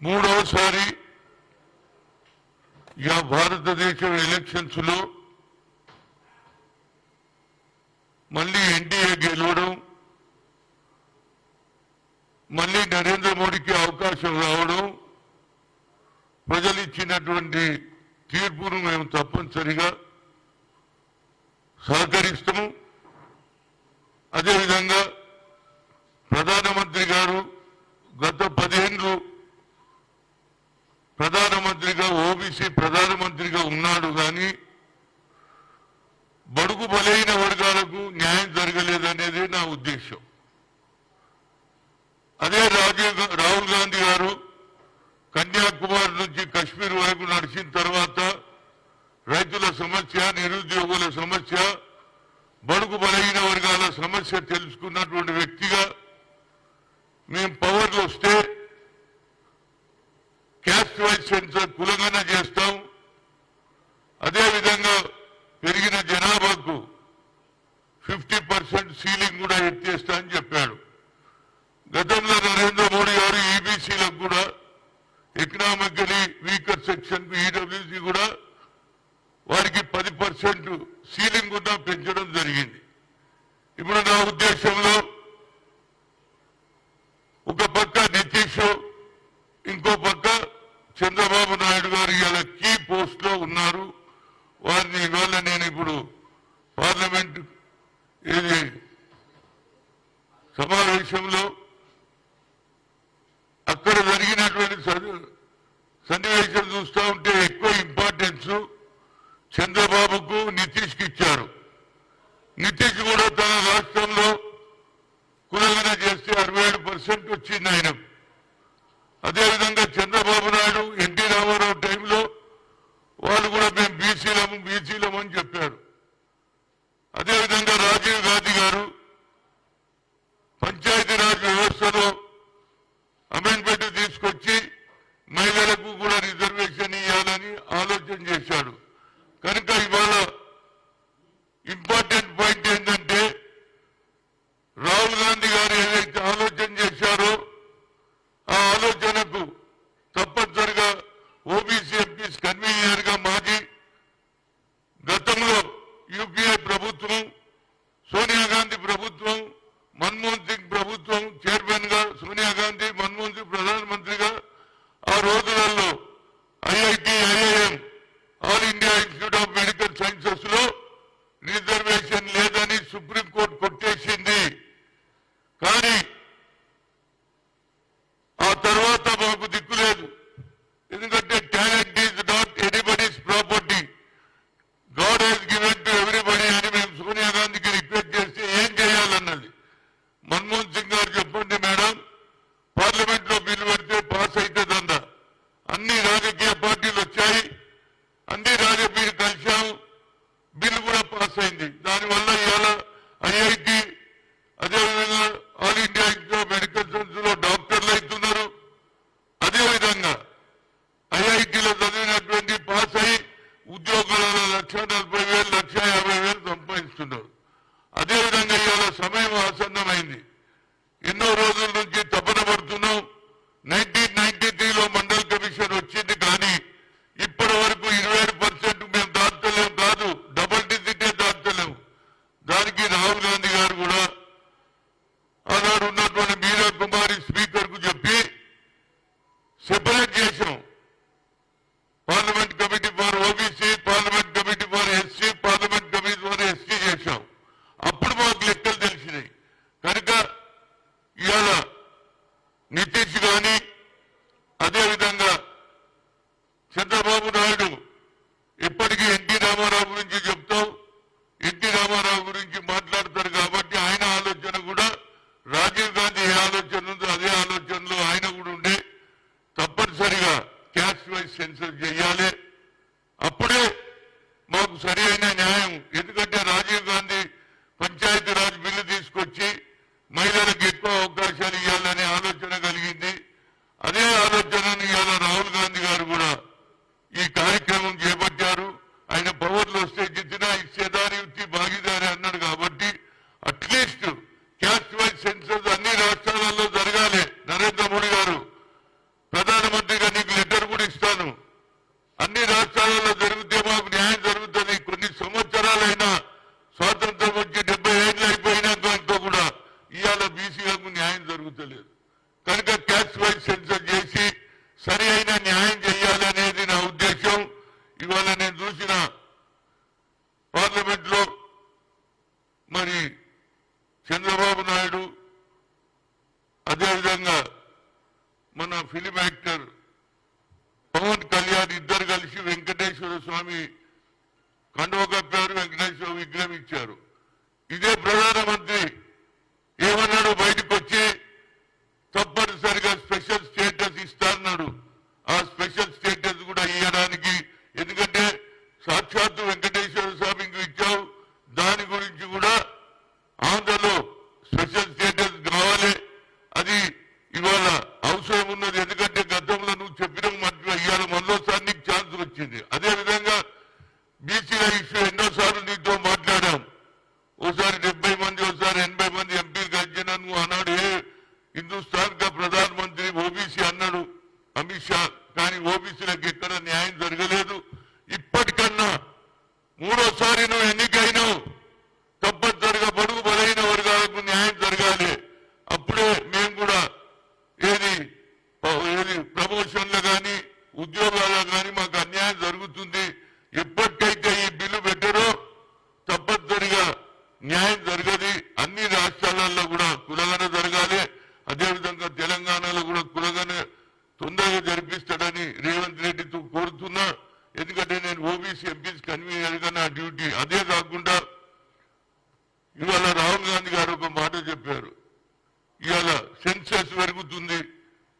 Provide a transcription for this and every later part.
మూడవసారి ఇక భారతదేశం ఎలక్షన్స్లో మళ్ళీ ఎన్డీఏ గెలవడం మళ్ళీ నరేంద్ర మోడీకి అవకాశం రావడం ప్రజలు ఇచ్చినటువంటి తీర్పును మేము తప్పనిసరిగా సహకరిస్తాము. అదేవిధంగా ప్రధానమంత్రి గారు గత పదిహేను ప్రధానమంత్రిగా ఓబీసీ ప్రధానమంత్రిగా ఉన్నాడు కానీ బడుగు బలైన వర్గాలకు న్యాయం జరగలేదనేది నా ఉద్దేశం అదే రాజీవ్ గా- రాహుల్ గాంధీ గారు కన్యాకుమారి నుంచి కశ్మీర్ వరకు నడిచిన తర్వాత రైతుల సమస్య నిరుద్యోగుల సమస్య బడుగు బలహీన వర్గాల సమస్య తెలుసుకున్నటువంటి వ్యక్తిగా మేము పవర్ వస్తే క్యాస్ట్ వైజ్ సెన్సర్ కులగన చేస్తాం. అదేవిధంగా పెరిగిన జనాభాకు ఫిఫ్టీ పర్సెంట్ సీలింగ్ కూడా ఎత్తేస్తా అని చెప్పాడు గతంలో నరేంద్ర మోడీ గారు ఈబీసీలకు కూడా ఎకనామికలీ వీకర్ సెక్షన్ ఈడబ్ల్యూసీ కూడా వారికి పది పర్సెంట్ సీలింగ్ కూడా పెంచడం జరిగింది ఇప్పుడు నా ఉద్దేశంలో ఒక పక్క నితీష్ ఇంకో పక్క చంద్రబాబు నాయుడు గారు ఇలా కీ పోస్ట్లో ఉన్నారు. వారిని ఇవాళ నేను ఇప్పుడు పార్లమెంట్ ఇది సమావేశంలో అక్కడ జరిగినటువంటి సన్నివేశం చూస్తూ ఉంటే ఎక్కువ ఇంపార్టెన్స్ చంద్రబాబుకు నితీష్కి ఇచ్చారు. నితీష్ కూడా తన రాష్ట్రంలో కులగన చేస్తే అరవై ఏడు పర్సెంట్ వచ్చింది ఆయన. అదేవిధంగా చంద్రబాబు నాయుడు ఎన్టీ రామారావు టైంలో వాళ్ళు కూడా మేము బీసీలము బీసీలము అని చెప్పారు. అదేవిధంగా రాజీవ్ గాంధీ గారు పంచాయతీరాజ్ వ్యవస్థలో అమెండ్మెంట్ తీసుకొచ్చి మహిళలకు కూడా రిజర్వేషన్ ఇవ్వాలని ఆలోచన చేశాడు. కనుక ఇవాళ ప్రభుత్వం సోనియా గాంధీ ప్రభుత్వం మన్మోహన్ సింగ్ ప్రభుత్వం చైర్మన్గా సోనియా గాంధీ మన్మోహన్ సింగ్ ప్రధానమంత్రిగా ఆ రోజులలో IIT IIM All India Institute of Medical సైన్సెస్లో reservation లేదని సుప్రీంకోర్టు కొట్టేసింది. కానీ క్యాస్ట్ వైజ్ సెన్సర్ చేయాలి చంద్రబాబు నాయుడు అదేవిధంగా మన ఫిలిం ఒకసారి నువ్వు ఎన్నికైనావు తప్పనిసరిగా పొడుగు బలైన వర్గాలకు న్యాయం జరగాలి. అప్పుడే మేము కూడా ఏది ఏది ప్రమోషన్లు కానీ ఉద్యోగాలు కానీ మాకు అన్యాయం జరుగుతుంది. ఎప్పటికైతే ఈ బిల్లు పెట్టారో తప్పనిసరిగా న్యాయం సెన్సెస్ పెరుగుతుంది.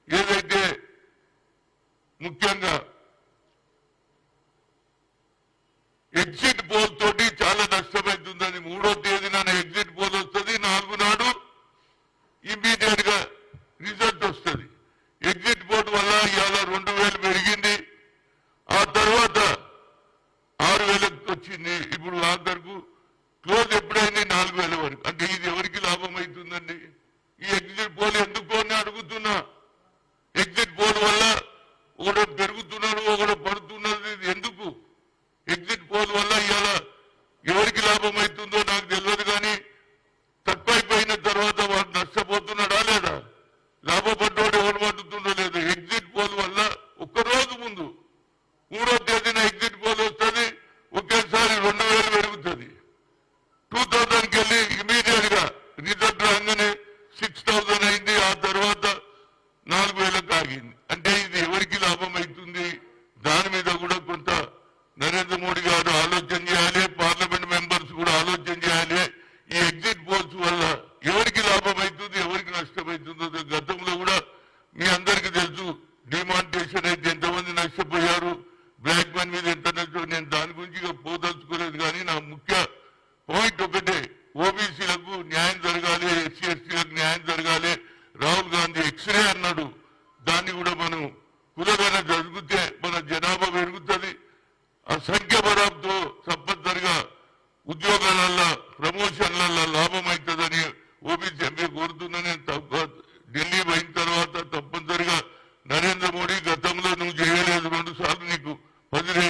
ఏదైతే ముఖ్యంగా మీకు మంత్రి